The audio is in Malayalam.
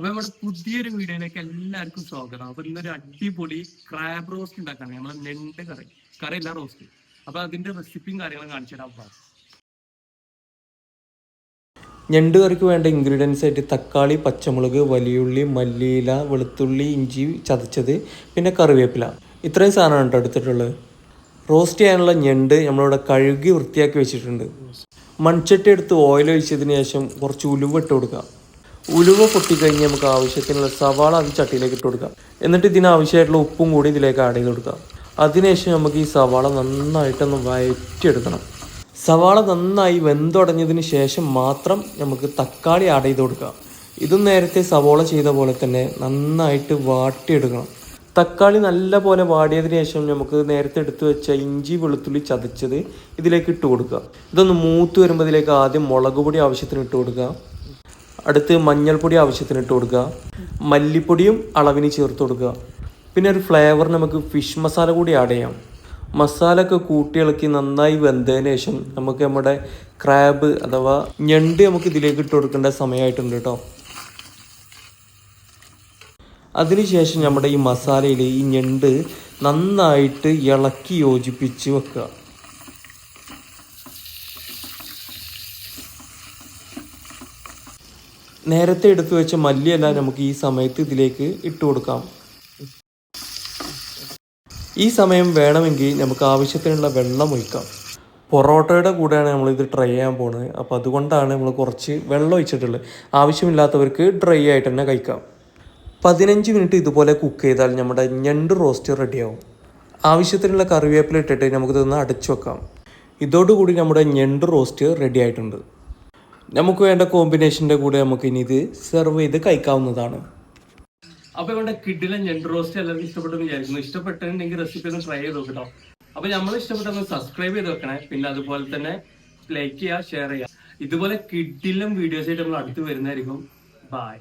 അപ്പൊ നമ്മുടെ പുതിയൊരു വീഡിയോയിലേക്ക് എല്ലാവർക്കും സ്വാഗതം. അപ്പൊ ഇന്നൊരു അടിപൊളി ക്രാബ് റോസ്റ്റ് ഉണ്ടാക്കാണ് നമ്മളെ നെണ്ട് കറി. കറി അല്ല റോസ്റ്റ് അപ്പൊ അതിന്റെ റെസിപ്പിയും കാര്യങ്ങളും കാണിച്ചു തരാം. ഞണ്ട് കറിക്ക് വേണ്ട ഇൻഗ്രീഡിയൻസ് ആയിട്ട് തക്കാളി പച്ചമുളക് വലിയുള്ളി മല്ലിയില വെളുത്തുള്ളി ഇഞ്ചി ചതച്ചത് പിന്നെ കറിവേപ്പില. ഇത്രയും സാധനമാണ് കേട്ടോ എടുത്തിട്ടുള്ളത്. റോസ്റ്റ് ചെയ്യാനുള്ള ഞണ്ട് നമ്മളിവിടെ കഴുകി വൃത്തിയാക്കി വെച്ചിട്ടുണ്ട്. മൺചട്ടി എടുത്ത് ഓയിൽ ഒഴിച്ചതിന് ശേഷം കുറച്ച് ഉലുവ ഇട്ട് കൊടുക്കാം. ഉലുവ പൊട്ടിക്കഴിഞ്ഞ് നമുക്ക് ആവശ്യത്തിനുള്ള സവാള അത് ചട്ടിയിലേക്ക് ഇട്ട് കൊടുക്കാം. എന്നിട്ട് ഇതിനാവശ്യമായിട്ടുള്ള ഉപ്പും കൂടി ഇതിലേക്ക് ആഡ് ചെയ്ത് കൊടുക്കാം. അതിനുശേഷം നമുക്ക് ഈ സവാള നന്നായിട്ടൊന്ന് വയറ്റിയെടുക്കണം. സവാള നന്നായി വെന്തുടഞ്ഞതിന് ശേഷം മാത്രം നമുക്ക് തക്കാളി ആഡ് ചെയ്ത് കൊടുക്കാം. ഇതും നേരത്തെ സവാള ചെയ്ത പോലെ തന്നെ നന്നായിട്ട് വാട്ടിയെടുക്കണം. തക്കാളി നല്ല പോലെ വാടിയതിന് ശേഷം നമുക്ക് നേരത്തെ എടുത്തു വെച്ച ഇഞ്ചി വെളുത്തുള്ളി ചതച്ചത് ഇതിലേക്ക് ഇട്ട് കൊടുക്കുക ഇതൊന്ന് മൂത്ത് വരുമ്പോൾ ഇതിലേക്ക് ആദ്യം മുളക് പൊടി ആവശ്യത്തിന് ഇട്ട് കൊടുക്കുക അടുത്ത് മഞ്ഞൾപ്പൊടി ആവശ്യത്തിന് ഇട്ട് കൊടുക്കുക. മല്ലിപ്പൊടിയും അളവിന് ചേർത്ത് കൊടുക്കുക. പിന്നെ ഒരു ഫ്ലേവർ നമുക്ക് ഫിഷ് മസാല കൂടി ആഡ് ചെയ്യാം. മസാല ഒക്കെ കൂട്ടിയിളക്കി നന്നായി വെന്തതിന് ശേഷം നമുക്ക് നമ്മുടെ ക്രാബ് അഥവാ ഞണ്ട് നമുക്ക് ഇതിലേക്ക് ഇട്ട് കൊടുക്കേണ്ട സമയമായിട്ടുണ്ട് കേട്ടോ അതിനുശേഷം നമ്മുടെ ഈ മസാലയിൽ ഈ ഞണ്ട് നന്നായിട്ട് ഇളക്കി യോജിപ്പിച്ച് വെക്കുക. നേരത്തെ എടുത്തു വെച്ച മല്ലിയെല്ലാം നമുക്ക് ഈ സമയത്ത് ഇതിലേക്ക് ഇട്ട് കൊടുക്കാം. ഈ സമയം വേണമെങ്കിൽ നമുക്ക് ആവശ്യത്തിനുള്ള വെള്ളം ഒഴിക്കാം. പൊറോട്ടയുടെ കൂടെയാണ് നമ്മൾ ഇത് ട്രൈ ചെയ്യാൻ പോകുന്നത് അപ്പോൾ അതുകൊണ്ടാണ് നമ്മൾ കുറച്ച് വെള്ളം ഒഴിച്ചിട്ടുള്ളത്. ആവശ്യമില്ലാത്തവർക്ക് ഡ്രൈ ആയിട്ട് തന്നെ കഴിക്കാം. പതിനഞ്ച് മിനിറ്റ് ഇതുപോലെ കുക്ക് ചെയ്താൽ നമ്മുടെ ഞണ്ട് റോസ്റ്റ് റെഡിയാവും ആവശ്യത്തിനുള്ള കറിവേപ്പില ഇട്ടിട്ട് നമുക്കിതൊന്ന് അടച്ചു വെക്കാം. ഇതോടുകൂടി നമ്മുടെ ഞണ്ട് റോസ്റ്റ് റെഡി ആയിട്ടുണ്ട്. നമുക്ക് വേണ്ട കോമ്പിനേഷന്റെ കൂടെ നമുക്ക് ഇനി ഇത് സെർവ് ചെയ്ത് കഴിക്കാവുന്നതാണ്. അപ്പൊ ഇവിടെ കിഡിലെ ഞണ്ട് റോസ്റ്റ് എല്ലാവർക്കും ഇഷ്ടപ്പെട്ടെന്ന് വിചാരിക്കുന്നു. ഇഷ്ടപ്പെട്ടിട്ടുണ്ടെങ്കിൽ റെസിപ്പി ഒന്ന് ട്രൈ ചെയ്ത് നോക്കട്ടോ അപ്പൊ നമ്മൾ ഇഷ്ടപ്പെട്ടൊന്ന് സബ്സ്ക്രൈബ് ചെയ്ത് വെക്കണേ. പിന്നെ അതുപോലെ തന്നെ ലൈക്ക് ചെയ്യുക ഷെയർ ചെയ്യുക. ഇതുപോലെ കിഡിലും വീഡിയോസ് ആയിട്ട് നമ്മൾ അടുത്ത് വരുന്നതായിരിക്കും. ബൈ